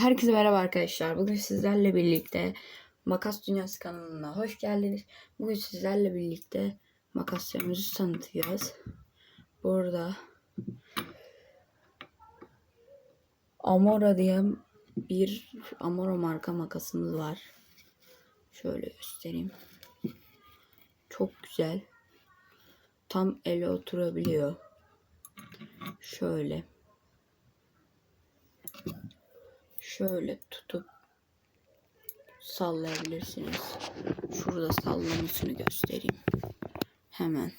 Herkese merhaba arkadaşlar. Bugün sizlerle birlikte Makas Dünyası kanalına hoş geldiniz. Bugün sizlerle birlikte makaslarımızı tanıtacağız. Burada Amora diye bir Amora marka makasımız var. Şöyle göstereyim. Çok güzel. Tam ele oturabiliyor. Şöyle. Şöyle tutup sallayabilirsiniz. Şurada sallamasını göstereyim. Hemen.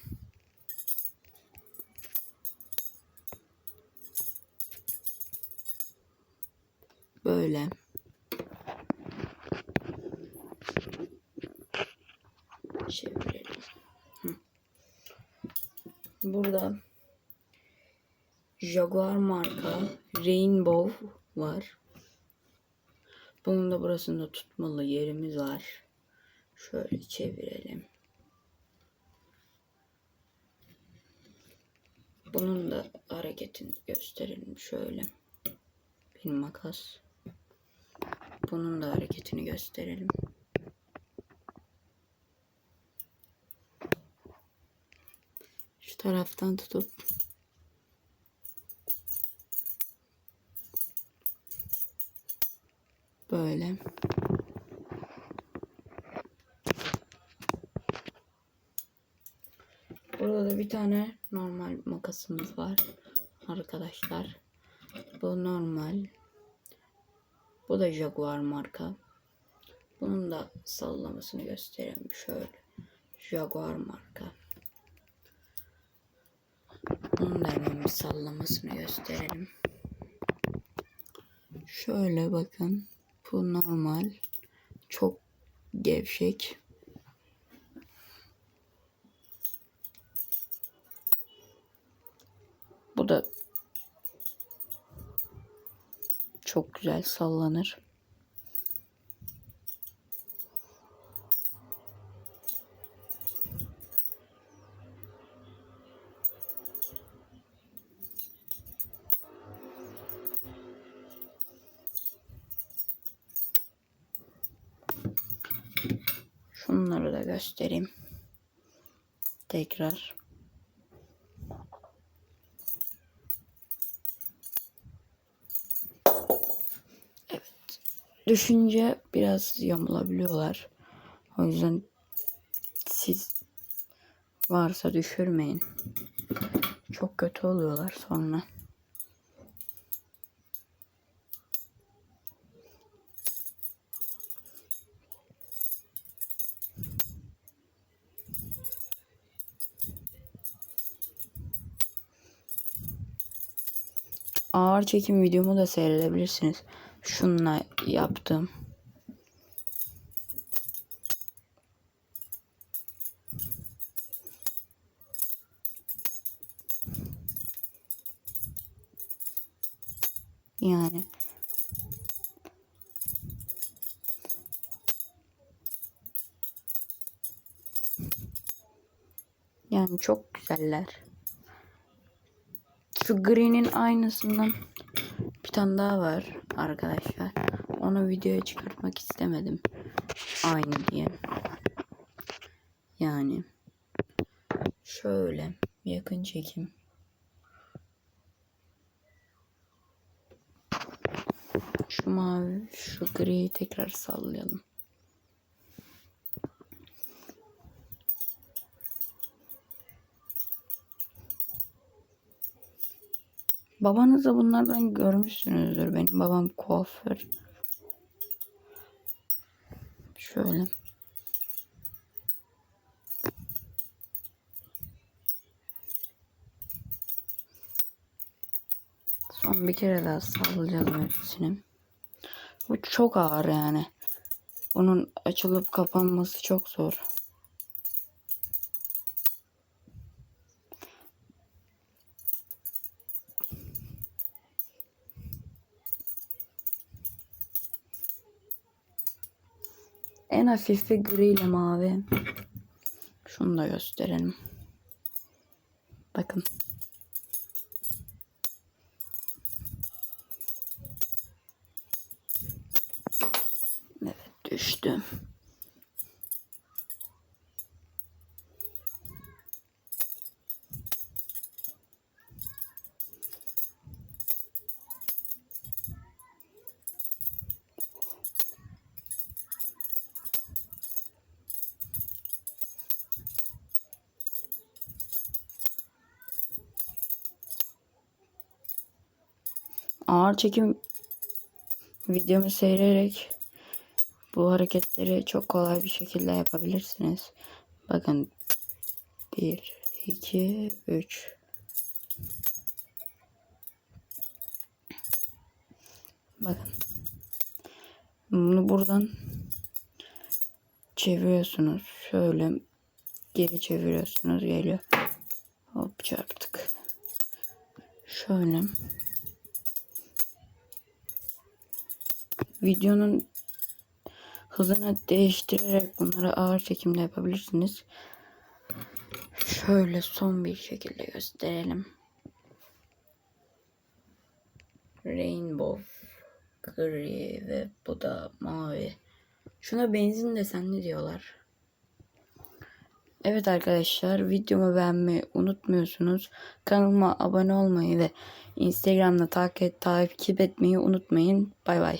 Böyle. Çevirelim. Burada Jaguar marka Rainbow var. Bunun da burasında tutmalı yerimiz var. Şöyle çevirelim. Bunun da hareketini gösterelim şöyle. Bir makas. Bunun da hareketini gösterelim. Şu taraftan tutup Böyle. Burada da bir tane normal makasımız var. Arkadaşlar. Bu normal. Bu da Jaguar marka. Bunun da sallamasını göstereyim şöyle. Jaguar marka. Bunun da hemen sallamasını gösterelim. Şöyle bakın. Bu normal. Çok gevşek. Bu da çok güzel sallanır. Şunları da göstereyim. Tekrar. Evet. Düşünce biraz yamulabiliyorlar. O yüzden siz varsa düşürmeyin. Çok kötü oluyorlar sonra. Ağır çekim videomu da seyredebilirsiniz. Şununla yaptım. Yani Yani çok güzeller. Şu green'in aynısından bir tane daha var arkadaşlar. Onu videoya çıkartmak istemedim. Aynı diye. Yani şöyle yakın çekim. Şu mavi, şu griyi tekrar sallayalım. Babanız da bunlardan görmüşsünüzdür. Benim babam kuaför. Şöyle. Son bir kere daha sallayacağım hepsini. Bu çok ağır yani. Bunun açılıp kapanması çok zor. En hafifi gri ile mavi. Şunu da gösterelim. Bakın. Ağır çekim videomu seyrederek bu hareketleri çok kolay bir şekilde yapabilirsiniz. Bakın 1 2 3 Bakın. Bunu buradan çeviriyorsunuz. Şöyle geri çeviriyorsunuz. Geliyor. Hop çarptık. Şöyle. Videonun hızını değiştirerek bunları ağır çekimde yapabilirsiniz. Şöyle son bir şekilde gösterelim. Rainbow gri ve bu da mavi. Şuna benzin desenli diyorlar. Evet arkadaşlar videomu beğenmeyi unutmuyorsunuz. Kanalıma abone olmayı ve Instagram'da takip, takip etmeyi unutmayın. Bay bay.